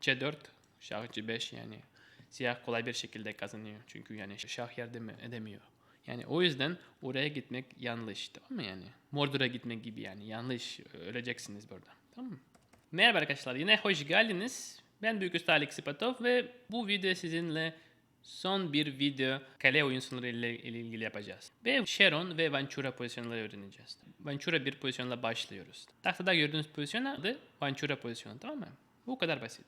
C4, şah C5 yani siyah kolay bir şekilde kazanıyor. Çünkü yani şah yardım edemiyor. Yani o yüzden oraya gitmek yanlış tamam mı yani? Mordor'a gitmek gibi yani yanlış öleceksiniz burada tamam mı? Merhaba arkadaşlar yine hoş geldiniz. Ben Büyük Usta Alex Sipatov ve bu video sizinle son bir video kale oyuncuları ile ile ilgili yapacağız. Ve Sharon ve Ventura pozisyonları öğreneceğiz. Ventura bir pozisyonla başlıyoruz. Tahtada gördüğünüz pozisyon adı Ventura pozisyonu tamam mı? Bu kadar basit.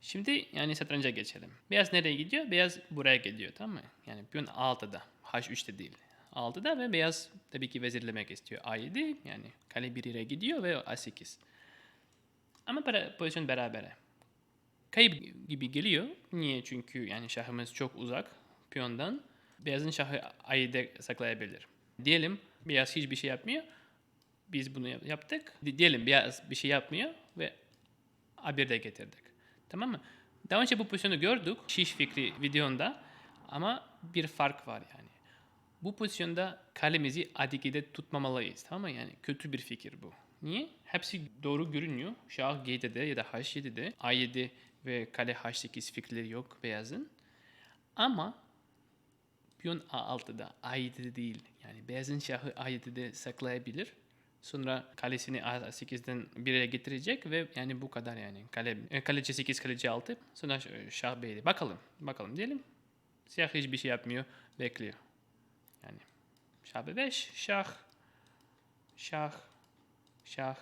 Şimdi yani satranca geçelim. Beyaz nereye gidiyor? Beyaz buraya gidiyor tamam mı? Yani piyon 6'da. H3'te değil. 6'da ve beyaz tabii ki vezirlemek istiyor. A7 yani kale 1 yere gidiyor ve A8. Ama para, pozisyon berabere. Kayıp gibi geliyor. Niye? Çünkü yani şahımız çok uzak piyondan. Beyazın şahı A7'de saklayabilir. Diyelim beyaz hiçbir şey yapmıyor. Biz bunu yap- yaptık. Di- Diyelim beyaz bir şey yapmıyor ve A1'de getirdik. Tamam mı? Daha önce bu pozisyonu gördük. Şiş fikri videonda. Ama bir fark var yani. Bu pozisyonda kalemizi A2'de tutmamalıyız. Tamam mı? Yani kötü bir fikir bu. Niye? Hepsi doğru görünüyor. Şah G7'de ya da H7'de. A7 ve kale H8 fikirleri yok beyazın. Ama piyon A6'da A7'de değil. Yani beyazın şahı A7'de saklayabilir. Sonra kalesini A8'den 1'e getirecek ve yani bu kadar yani. Kale, e, kale C8, kale C6. Sonra ş- şah B7. Bakalım. Bakalım diyelim. Siyah hiçbir şey yapmıyor. Bekliyor. Yani şah B5, şah, şah, şah.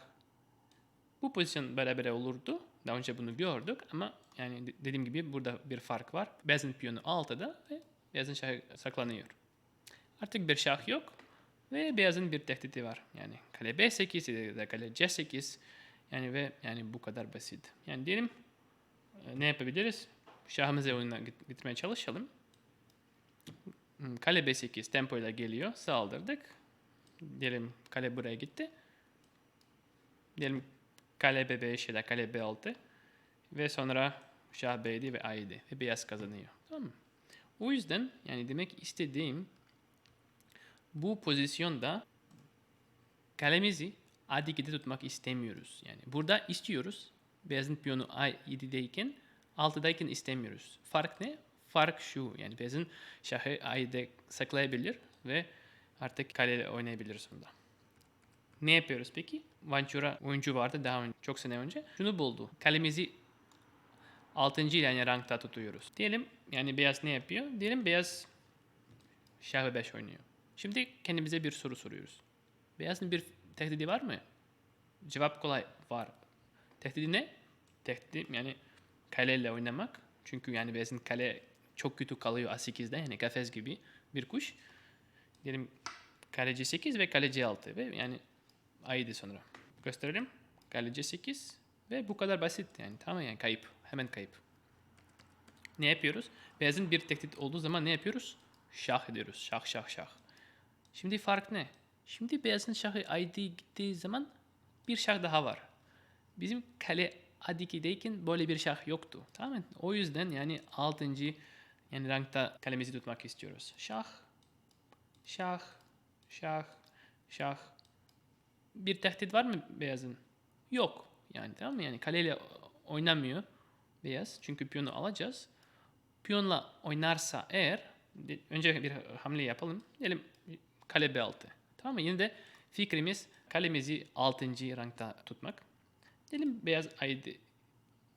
Bu pozisyon beraber olurdu. Daha önce bunu gördük ama yani de- dediğim gibi burada bir fark var. Beyazın piyonu 6'da ve beyazın şahı saklanıyor. Artık bir şah yok ve beyazın bir tehdidi var. Yani kale B8 ya da kale C8 yani ve yani bu kadar basit. Yani diyelim e, ne yapabiliriz? Şahımızı oyuna git- gitmeye çalışalım. Hmm, Kale B8 tempoyla geliyor. Saldırdık. Diyelim kale buraya gitti. Diyelim kale B5 ya da kale B6 ve sonra şah B7 ve A7 ve beyaz kazanıyor. Tamam mı? O yüzden yani demek istediğim bu pozisyonda kalemizi A2'de tutmak istemiyoruz. Yani burada istiyoruz. Beyazın piyonu A7'deyken 6'dayken istemiyoruz. Fark ne? Fark şu. Yani beyazın şahı A7'de saklayabilir ve artık kaleyle oynayabilir sonunda. Ne yapıyoruz peki? Ventura oyuncu vardı daha önce, çok sene önce. Şunu buldu. Kalemizi 6. yani rankta tutuyoruz. Diyelim yani beyaz ne yapıyor? Diyelim beyaz şahı 5 oynuyor. Şimdi kendimize bir soru soruyoruz. Beyazın bir tehdidi var mı? Cevap kolay var. Tehdidi ne? Tehdidi yani kaleyle oynamak. Çünkü yani beyazın kale çok kötü kalıyor A8'de yani kafes gibi bir kuş. Diyelim kale C8 ve kale C6 ve yani A7 sonra. Gösterelim. Kale C8 ve bu kadar basit yani tamam yani kayıp. Hemen kayıp. Ne yapıyoruz? Beyazın bir tehdit olduğu zaman ne yapıyoruz? Şah ediyoruz. Şah şah şah. Şimdi fark ne? Şimdi beyazın şahı ID gittiği zaman bir şah daha var. Bizim kale A2'deyken böyle bir şah yoktu. Tamam? O yüzden yani 6. yani rankta kalemizi tutmak istiyoruz. Şah, şah, şah, şah. Bir tehdit var mı beyazın? Yok. Yani tamam mı? Yani kaleyle oynamıyor beyaz. Çünkü piyonu alacağız. Piyonla oynarsa eğer önce bir hamle yapalım. Diyelim kale B6. Tamam mı? Yine de fikrimiz kalemizi 6. rankta tutmak. Diyelim beyaz A7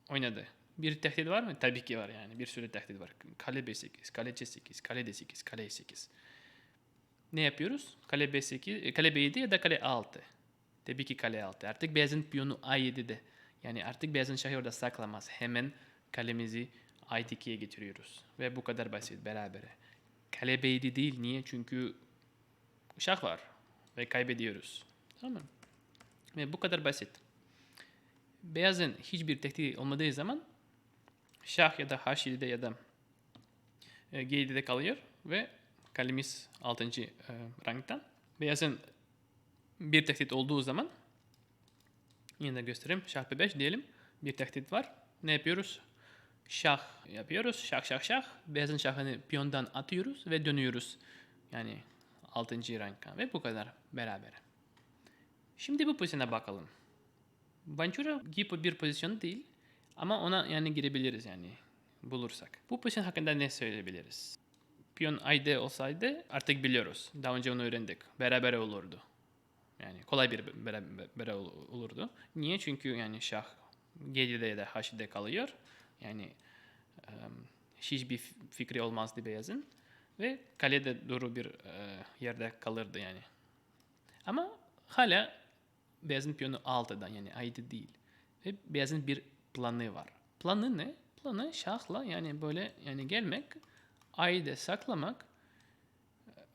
oynadı. Bir tehdit var mı? Tabii ki var yani. Bir sürü tehdit var. Kale B8, kale C8, kale D8, kale E8. Ne yapıyoruz? Kale B8, e, kale B7 ya da kale A6. Tabii ki kale A6. Artık beyazın piyonu A7'de. Yani artık beyazın şahı orada saklamaz. Hemen kalemizi A2'ye getiriyoruz. Ve bu kadar basit berabere. Kale B7 değil. Niye? Çünkü şah var. Ve kaybediyoruz. Tamam mı? Ve bu kadar basit. Beyazın hiçbir tehdit olmadığı zaman şah ya da H7'de ya da e, G7'de kalıyor ve kalemiz 6. E, ranktan. Beyazın bir tehdit olduğu zaman yine de göstereyim. Şah B5 diyelim. Bir tehdit var. Ne yapıyoruz? Şah yapıyoruz. Şah şah şah. Beyazın şahını piyondan atıyoruz ve dönüyoruz. Yani 6. ranka ve bu kadar beraber. Şimdi bu pozisyona bakalım. Ventura gibi bir pozisyon değil Ama ona yani girebiliriz yani bulursak. Bu pozisyon hakkında ne söyleyebiliriz? Piyon ayda olsaydı artık biliyoruz. Daha önce onu öğrendik. Beraber olurdu. Yani kolay bir beraber olurdu. Niye? Çünkü yani şah G7'de ya da H7'de kalıyor. Yani um, hiçbir fikri olmazdı beyazın. Ve kalede doğru bir uh, yerde kalırdı yani. Ama hala beyazın piyonu 6'da yani 7 değil. Ve beyazın bir planı var. Planı ne? Planı şahla yani böyle yani gelmek, ayda saklamak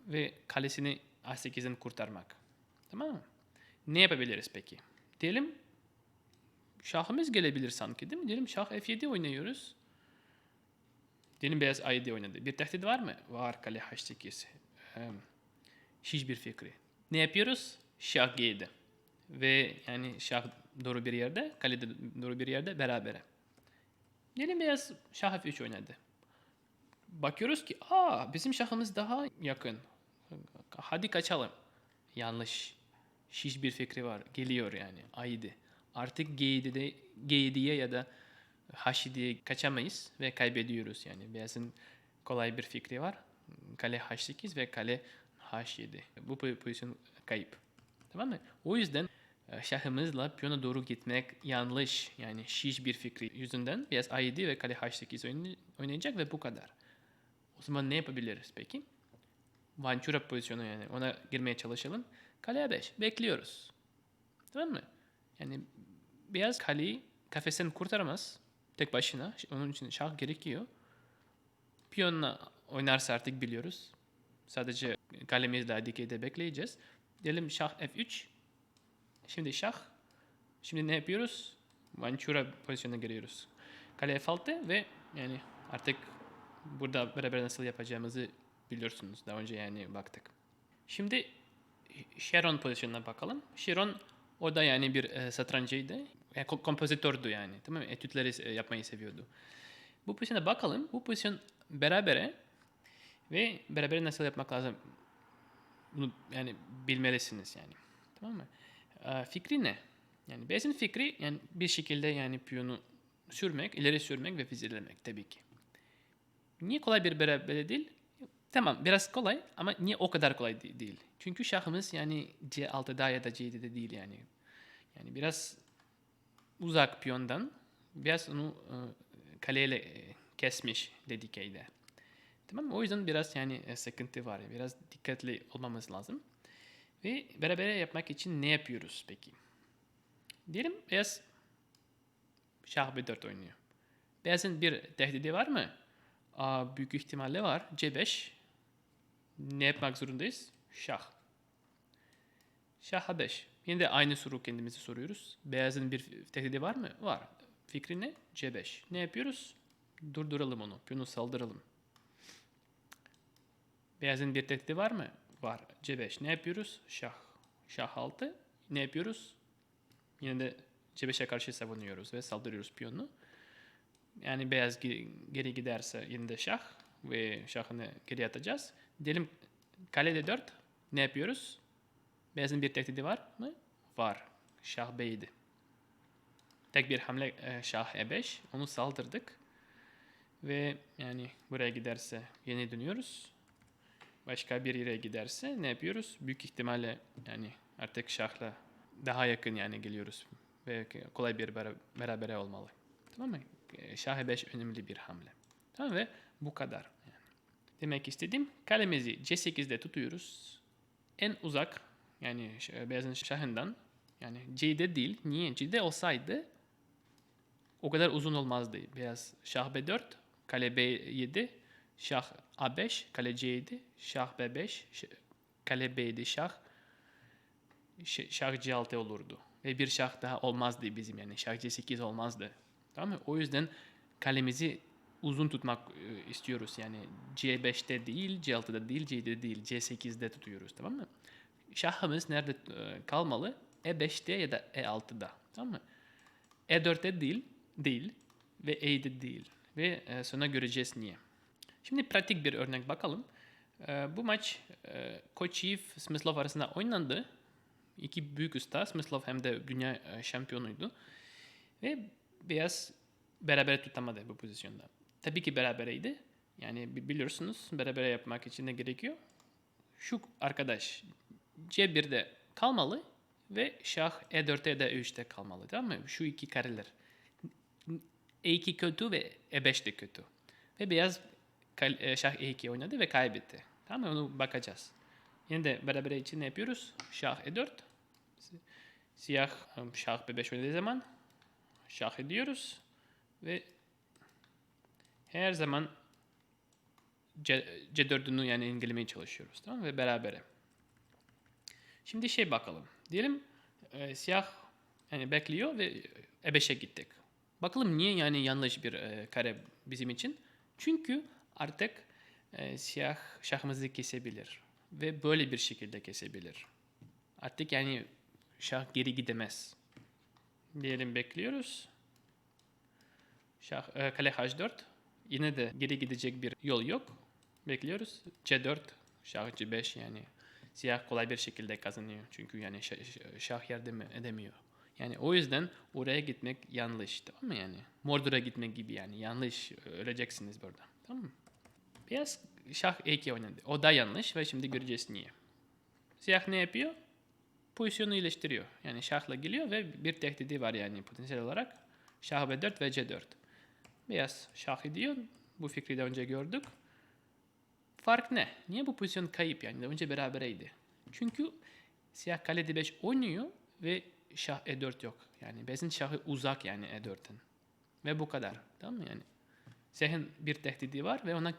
ve kalesini A8'den kurtarmak. Tamam mı? Ne yapabiliriz peki? Diyelim şahımız gelebilir sanki değil mi? Diyelim şah F7 oynuyoruz. Diyelim beyaz A7 oynadı. Bir tehdit var mı? Var kale H8. Hiçbir fikri. Ne yapıyoruz? Şah G7. Ve yani şah doğru bir yerde, kale de doğru bir yerde berabere. Diyelim beyaz şah F3 oynadı. Bakıyoruz ki aa bizim şahımız daha yakın. Hadi kaçalım. Yanlış. Hiçbir fikri var. Geliyor yani. Aydı. Artık G7'de G7'ye ya da H7'ye kaçamayız ve kaybediyoruz yani. Beyazın kolay bir fikri var. Kale H8 ve kale H7. Bu pozisyon kayıp. Tamam mı? O yüzden şahımızla piyona doğru gitmek yanlış. Yani hiçbir fikri yüzünden beyaz A7 ve kale H8 oynayacak ve bu kadar. O zaman ne yapabiliriz peki? Vanchura pozisyonu yani ona girmeye çalışalım. Kale A5 bekliyoruz. Tamam mı? Yani beyaz kaleyi kafesten kurtaramaz tek başına. Onun için şah gerekiyor. Piyonla oynarsa artık biliyoruz. Sadece kalemizle dikeyde bekleyeceğiz. Diyelim şah F3. Şimdi şah. Şimdi ne yapıyoruz? Vanchura pozisyonuna giriyoruz. Kale F6 ve yani artık burada beraber nasıl yapacağımızı biliyorsunuz. Daha önce yani baktık. Şimdi Sharon pozisyonuna bakalım. Sharon o da yani bir e, satrancıydı. Yani kompozitördü yani. Tamam mı? Etütleri yapmayı seviyordu. Bu pozisyona bakalım. Bu pozisyon berabere ve beraber nasıl yapmak lazım? Bunu yani bilmelisiniz yani. Tamam mı? E, fikri ne? Yani Beyaz'ın fikri yani bir şekilde yani piyonu sürmek, ileri sürmek ve fizelemek tabii ki. Niye kolay bir beraber değil? Tamam biraz kolay ama niye o kadar kolay değil? Çünkü şahımız yani C6'da ya da C7'de değil yani. Yani biraz uzak piyondan biraz onu e, kaleyle e, kesmiş dedikeyde. Tamam? O yüzden biraz yani e, sıkıntı var. Biraz dikkatli olmamız lazım. Ve beraber yapmak için ne yapıyoruz peki? Diyelim beyaz şah b4 oynuyor. Beyazın bir tehdidi var mı? Aa, büyük ihtimalle var. C5 ne yapmak zorundayız? Şah. Şah H5. Yine de aynı soru kendimize soruyoruz. Beyazın bir tehdidi var mı? Var. Fikri ne? C5. Ne yapıyoruz? Durduralım onu. Piyonu saldıralım. Beyazın bir tehdidi var mı? Var. C5. Ne yapıyoruz? Şah. Şah 6. Ne yapıyoruz? Yine de C5'e karşı savunuyoruz ve saldırıyoruz piyonu. Yani beyaz geri giderse yine de şah ve şahını geri atacağız. Diyelim kalede 4 ne yapıyoruz? Beyazın bir tehdidi var mı? Var. Şah B'ydi. Tek bir hamle e, Şah E5. Onu saldırdık. Ve yani buraya giderse yeni dönüyoruz. Başka bir yere giderse ne yapıyoruz? Büyük ihtimalle yani artık Şah'la daha yakın yani geliyoruz. Ve kolay bir beraber olmalı. Tamam mı? E, Şah E5 önemli bir hamle. Tamam ve bu kadar. Demek istediğim kalemizi C8'de tutuyoruz. En uzak yani beyazın şahından yani C'de değil. Niye? C'de olsaydı o kadar uzun olmazdı. Beyaz şah B4, kale B7, şah A5, kale C7, şah B5, kale B7, şah şah C6 olurdu. Ve bir şah daha olmazdı bizim yani. Şah C8 olmazdı. Tamam mı? O yüzden kalemizi uzun tutmak e, istiyoruz. Yani C5'te değil, C6'da değil, C7'de değil, C8'de tutuyoruz. Tamam mı? Şahımız nerede e, kalmalı? E5'te ya da E6'da. Tamam mı? E4'te değil, değil ve E'de değil. Ve e, sonra göreceğiz niye. Şimdi pratik bir örnek bakalım. Bu maç Koçiv, Smyslov arasında oynandı. İki büyük usta. Smyslov hem de dünya şampiyonuydu. Ve beyaz beraber tutamadı bu pozisyonda. Tabii ki berabereydi. Yani bi- biliyorsunuz berabere yapmak için ne gerekiyor? Şu arkadaş C1'de kalmalı ve şah E E4'te ya da E3'te kalmalı tamam mı? Şu iki kareler. E2 kötü ve E5 de kötü. Ve beyaz e, şah E2 oynadı ve kaybetti. Tamam mı? Onu bakacağız. Yine de beraber için ne yapıyoruz? Şah E4. Si- Siyah e, şah B5 oynadığı zaman şah ediyoruz ve her zaman C, C4'ünü yani engellemeye çalışıyoruz. Tamam mı? Ve berabere. Şimdi şey bakalım. Diyelim e, siyah yani bekliyor ve E5'e gittik. Bakalım niye yani yanlış bir e, kare bizim için? Çünkü artık e, siyah şahımızı kesebilir ve böyle bir şekilde kesebilir. Artık yani şah geri gidemez. Diyelim bekliyoruz. Şah, e, kale H4. Yine de geri gidecek bir yol yok. Bekliyoruz. C4, şah C5 yani siyah kolay bir şekilde kazanıyor. Çünkü yani şah, yardım edemiyor. Yani o yüzden oraya gitmek yanlış tamam mı yani? Mordor'a gitmek gibi yani yanlış öleceksiniz burada tamam mı? Beyaz şah E2 oynadı. O da yanlış ve şimdi göreceğiz niye. Siyah ne yapıyor? Pozisyonu iyileştiriyor. Yani şahla geliyor ve bir tehdidi var yani potansiyel olarak. Şah B4 ve C4. Beyaz şah ediyor. Bu fikri de önce gördük. Fark ne? Niye bu pozisyon kayıp yani? Önce berabereydi. Çünkü siyah kale D5 oynuyor ve şah E4 yok. Yani beyazın şahı uzak yani E4'ten. Ve bu kadar. Tamam mı yani? Siyahın bir tehdidi var ve ona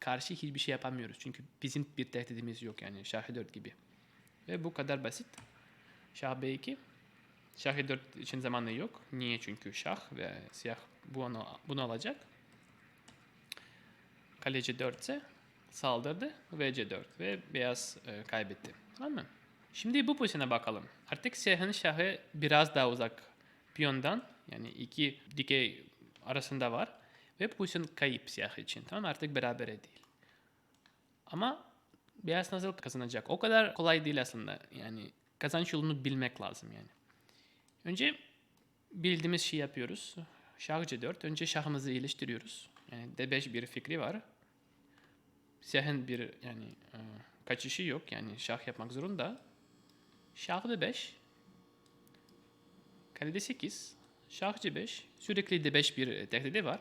karşı hiçbir şey yapamıyoruz. Çünkü bizim bir tehdidimiz yok yani şah E4 gibi. Ve bu kadar basit. Şah B2. Şah E4 için zamanı yok. Niye? Çünkü şah ve siyah bunu, bunu alacak. Kale C4 ise saldırdı ve C4 ve beyaz e, kaybetti. Tamam mı? Şimdi bu pozisyona bakalım. Artık siyahın şahı biraz daha uzak piyondan yani iki dikey arasında var ve pozisyon kayıp siyah için. Tamam? Artık berabere değil. Ama beyaz nasıl kazanacak? O kadar kolay değil aslında. Yani kazanç yolunu bilmek lazım yani. Önce bildiğimiz şey yapıyoruz. Şah C4. Önce şahımızı iyileştiriyoruz. Yani D5 bir fikri var. Siyahın bir yani e, kaçışı yok. Yani şah yapmak zorunda. Şah D5. Kale D8. Şah C5. Sürekli D5 bir tehdidi var.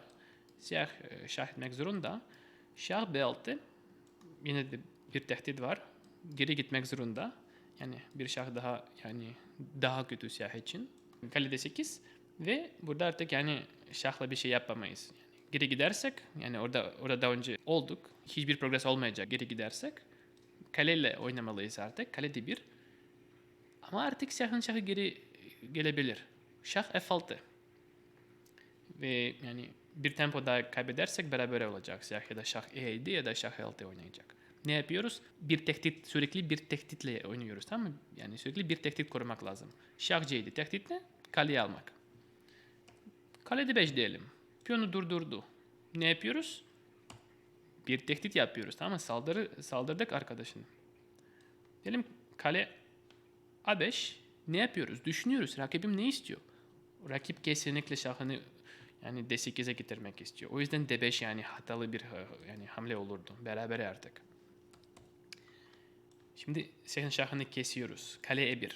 Siyah e, şah etmek zorunda. Şah B6. Yine de bir tehdit var. Geri gitmek zorunda. Yani bir şah daha yani daha kötü siyah için. Kale D8 ve burada artık yani şahla bir şey yapamayız. Geri gidersek yani orada orada daha önce olduk. Hiçbir progres olmayacak geri gidersek. Kaleyle oynamalıyız artık. Kale D1. Ama artık siyahın şahı geri gelebilir. Şah F6. Ve yani bir tempo daha kaybedersek beraber olacak. Siyah ya da şah E7 ya da şah E6 oynayacak. Ne yapıyoruz? Bir tehdit, sürekli bir tehditle oynuyoruz tamam mı? Yani sürekli bir tehdit korumak lazım. Şah C7 tehdit ne? Kaleyi almak. Kale D5 diyelim. Piyonu durdurdu. Ne yapıyoruz? Bir tehdit yapıyoruz tamam mı? Saldırı, saldırdık arkadaşını. Diyelim kale A5 ne yapıyoruz? Düşünüyoruz. Rakibim ne istiyor? Rakip kesinlikle şahını yani D8'e getirmek istiyor. O yüzden D5 yani hatalı bir yani hamle olurdu. Beraber artık. Şimdi siyahın şahını kesiyoruz. Kale E1.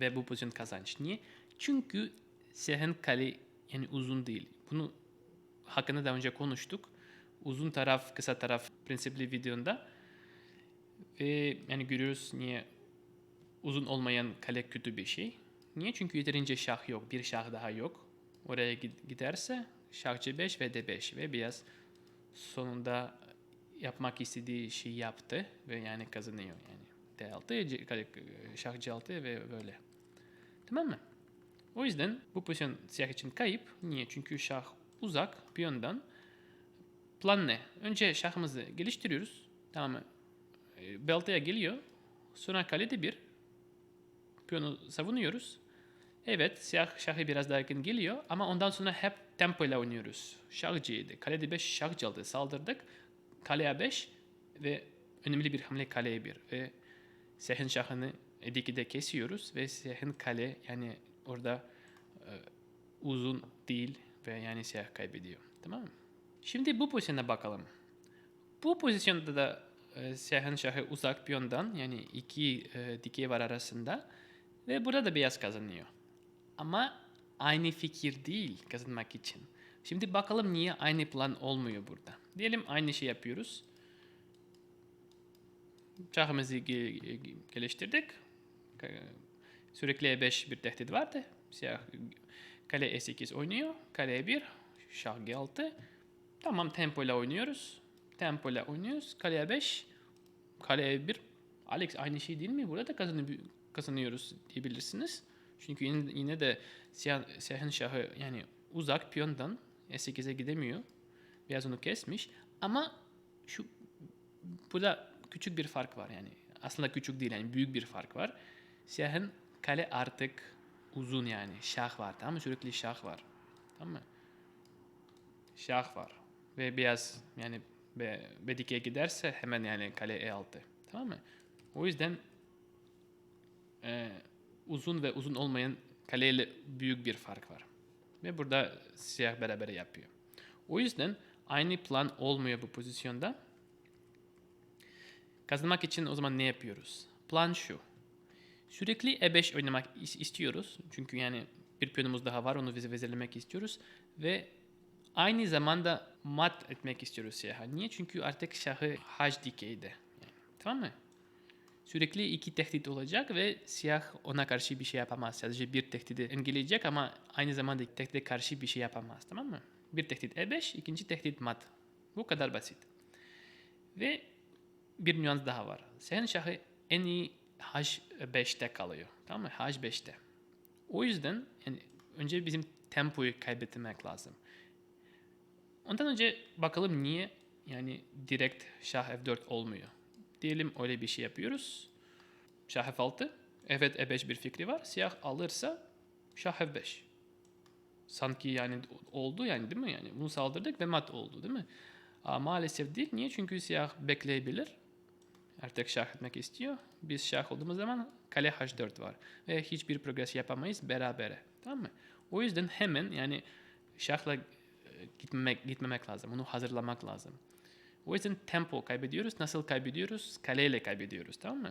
Ve bu pozisyon kazanç. Niye? Çünkü siyahın kale yani uzun değil. Bunu hakkında daha önce konuştuk. Uzun taraf, kısa taraf prensipli videonda. Ve yani görüyoruz niye uzun olmayan kale kötü bir şey. Niye? Çünkü yeterince şah yok. Bir şah daha yok. Oraya giderse şah C5 ve D5 ve beyaz sonunda yapmak istediği şeyi yaptı ve yani kazanıyor yani. D6, C, kale, şah C6 ve böyle. Tamam mı? O yüzden bu pozisyon siyah için kayıp. Niye? Çünkü şah uzak piyondan. Plan ne? Önce şahımızı geliştiriyoruz. Tamam mı? Belta'ya geliyor. Sonra kale de bir. Piyonu savunuyoruz. Evet siyah şahı biraz daha yakın geliyor ama ondan sonra hep tempo ile oynuyoruz. Şah C7, kale D5, şah C6 saldırdık. Kale A5 ve önemli bir hamle kale E1 ve siyahın şahını E2'de kesiyoruz ve siyahın kale yani orada e, uzun değil Ve yani siyah kaybediyor. Tamam mı? Şimdi bu pozisyona bakalım. Bu pozisyonda da e, siyahın şahı uzak piyondan yani iki e, dikey var arasında ve burada da beyaz kazanıyor. Ama aynı fikir değil kazanmak için. Şimdi bakalım niye aynı plan olmuyor burada. Diyelim aynı şey yapıyoruz. Şahımızı ge- ge- geliştirdik. Sürekli E5 bir tehdit vardı. Siyah kale E8 oynuyor. Kale E1, şah G6. Tamam tempoyla oynuyoruz. Tempoyla oynuyoruz. Kale E5, kale E1. Alex aynı şey değil mi? Burada da kazanı- kazanıyoruz diyebilirsiniz. Çünkü yine, de siyah, siyahın şahı yani uzak piyondan E8'e gidemiyor. Beyaz onu kesmiş. Ama şu burada küçük bir fark var yani. Aslında küçük değil yani büyük bir fark var. Siyahın kale artık uzun yani. Şah var tamam mı? Sürekli şah var. Tamam mı? Şah var. Ve beyaz yani B, B2'ye giderse hemen yani kale E6. Tamam mı? O yüzden e, uzun ve uzun olmayan kaleyle büyük bir fark var. Ve burada siyah beraber yapıyor. O yüzden aynı plan olmuyor bu pozisyonda. Kazanmak için o zaman ne yapıyoruz? Plan şu. Sürekli E5 oynamak is- istiyoruz. Çünkü yani bir piyonumuz daha var. Onu vize vezelemek istiyoruz. Ve aynı zamanda mat etmek istiyoruz siyaha. Niye? Çünkü artık şahı H dikeyde. Tamam mı? Sürekli iki tehdit olacak ve siyah ona karşı bir şey yapamaz. Sadece bir tehdidi engelleyecek ama aynı zamanda tehdide karşı bir şey yapamaz. Tamam mı? Bir tehdit E5, ikinci tehdit mat. Bu kadar basit. Ve bir nüans daha var. Senin şahı en iyi H5'te kalıyor. Tamam mı? H5'te. O yüzden yani önce bizim tempoyu kaybetmek lazım. Ondan önce bakalım niye yani direkt şah F4 olmuyor. Diyelim öyle bir şey yapıyoruz. Şah F6. Evet E5 bir fikri var. Siyah alırsa şah F5. Sanki yani oldu yani değil mi? Yani bunu saldırdık ve mat oldu değil mi? Aa, maalesef değil. Niye? Çünkü siyah bekleyebilir. Artık şah etmek istiyor. Biz şah olduğumuz zaman kale H4 var. Ve hiçbir progres yapamayız berabere. Tamam mı? O yüzden hemen yani şahla e, gitmemek, gitmemek lazım. Onu hazırlamak lazım. O yüzden tempo kaybediyoruz. Nasıl kaybediyoruz? Kaleyle kaybediyoruz. Tamam mı?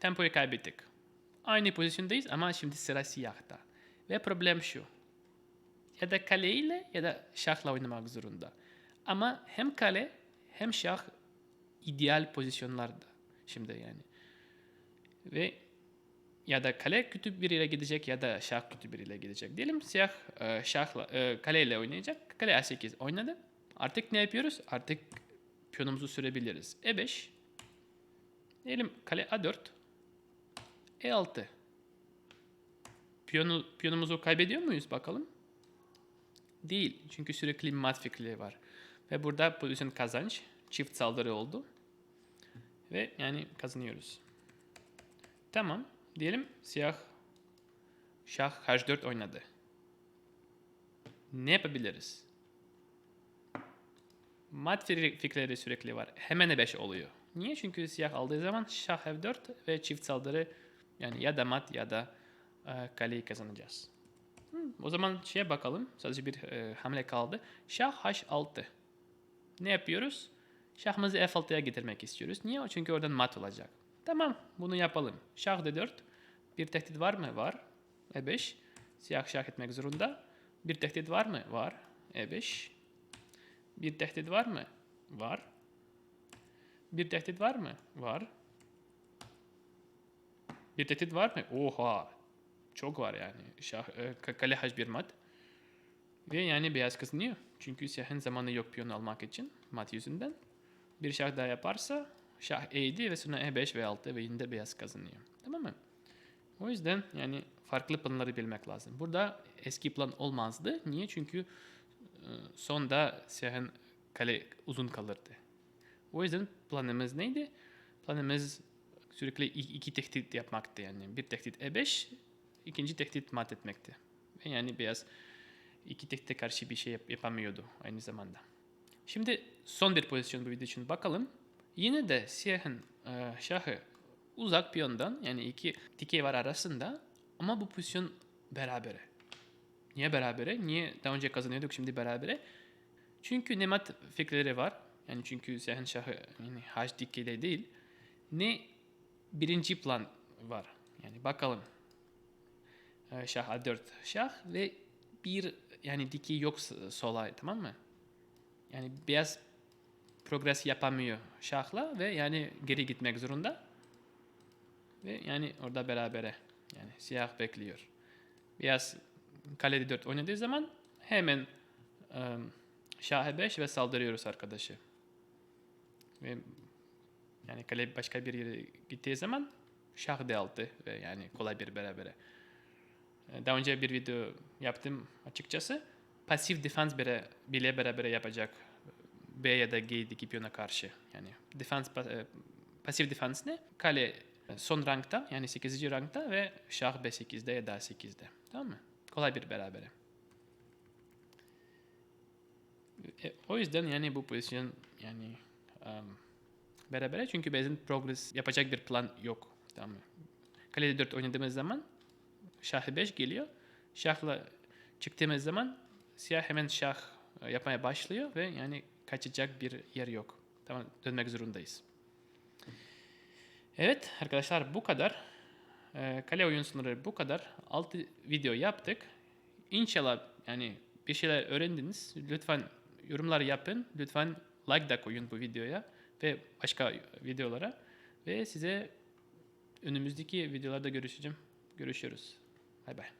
Tempoyu kaybettik. Aynı pozisyondayız ama şimdi sıra siyahta. Ve problem şu. Ya da kaleyle ya da şahla oynamak zorunda. Ama hem kale hem şah ideal pozisyonlarda şimdi yani. Ve ya da kale kötü biriyle gidecek ya da şah kötü biriyle gidecek. Diyelim siyah e, şahla e, kaleyle oynayacak. Kale A8 oynadı. Artık ne yapıyoruz? Artık piyonumuzu sürebiliriz. E5 Diyelim kale A4 E6 Piyonu, piyonumuzu kaybediyor muyuz bakalım? Değil. Çünkü sürekli mat fikirleri var. Ve burada pozisyon kazanç. Çift saldırı oldu. Ve yani kazanıyoruz. Tamam. Diyelim siyah şah H4 oynadı. Ne yapabiliriz? Mat fikirleri sürekli var. Hemen E5 oluyor. Niye? Çünkü siyah aldığı zaman şah F4 ve çift saldırı yani ya da mat ya da e, kaleyi kazanacağız. Hmm, o zaman şeye bakalım. Sadece bir e, hamle kaldı. Şah H6. Ne yapıyoruz? Şahımızı F6'ya getirmek istiyoruz. Niye? Çünkü oradan mat olacak. Tamam bunu yapalım. Şah D4. Bir tehdit var mı? Var. E5. Siyah şah etmek zorunda. Bir tehdit var mı? Var. E5. Bir tehdit var mı? Var. Bir tehdit var mı? Var. Bir tehdit var mı? Oha. Çok var yani. Şah, e, kale H1 mat. Ve yani beyaz kazanıyor. Çünkü siyahın zamanı yok piyon almak için mat yüzünden. Bir şah daha yaparsa şah E7 ve sonra E5 ve 6 ve yine beyaz kazanıyor. Tamam mı? O yüzden yani farklı planları bilmek lazım. Burada eski plan olmazdı. Niye? Çünkü e, sonda siyahın kale uzun kalırdı. O yüzden planımız neydi? Planımız sürekli iki tehdit yapmaktı yani. Bir tehdit E5, ikinci tehdit mat etmekti. Yani beyaz iki tehdite karşı bir şey yap- yapamıyordu aynı zamanda. Şimdi son bir pozisyon bu video için bakalım. Yine de siyahın e, şahı uzak piyondan yani iki dikey var arasında ama bu pozisyon berabere. Niye berabere? Niye daha önce kazanıyorduk şimdi berabere? Çünkü ne mat fikirleri var. Yani çünkü siyahın şahı yani haç dikeyde değil. Ne birinci plan var. Yani bakalım. Ee, Şah A4 şah ve bir yani dikey yok sola tamam mı? Yani beyaz progres yapamıyor şahla ve yani geri gitmek zorunda. Ve yani orada berabere. Yani siyah bekliyor. Beyaz kale 4 oynadığı zaman hemen ım, şah 5 ve saldırıyoruz arkadaşı. Ve yani kale başka bir yere gittiği zaman şah d6 ve yani kolay bir berabere. Ee, Daha önce bir video yaptım açıkçası. Pasif defans bere, bile berabere yapacak B ya da G2 piyona karşı. Yani defans e, pasif defans ne? Kale e, son rankta yani 8. rankta ve şah B8'de ya da A8'de. Tamam mı? Kolay bir berabere. E, o yüzden yani bu pozisyon yani um, berabere çünkü bizim progress yapacak bir plan yok. Tamam mı? Kale 4 oynadığımız zaman şah 5 geliyor. Şahla çıktığımız zaman siyah hemen şah e, yapmaya başlıyor ve yani kaçacak bir yer yok. Tamam dönmek zorundayız. Evet arkadaşlar bu kadar. Ee, kale oyun sınırı bu kadar. 6 video yaptık. İnşallah yani bir şeyler öğrendiniz. Lütfen yorumlar yapın. Lütfen like da koyun bu videoya ve başka videolara. Ve size önümüzdeki videolarda görüşeceğim. Görüşürüz. 拜拜。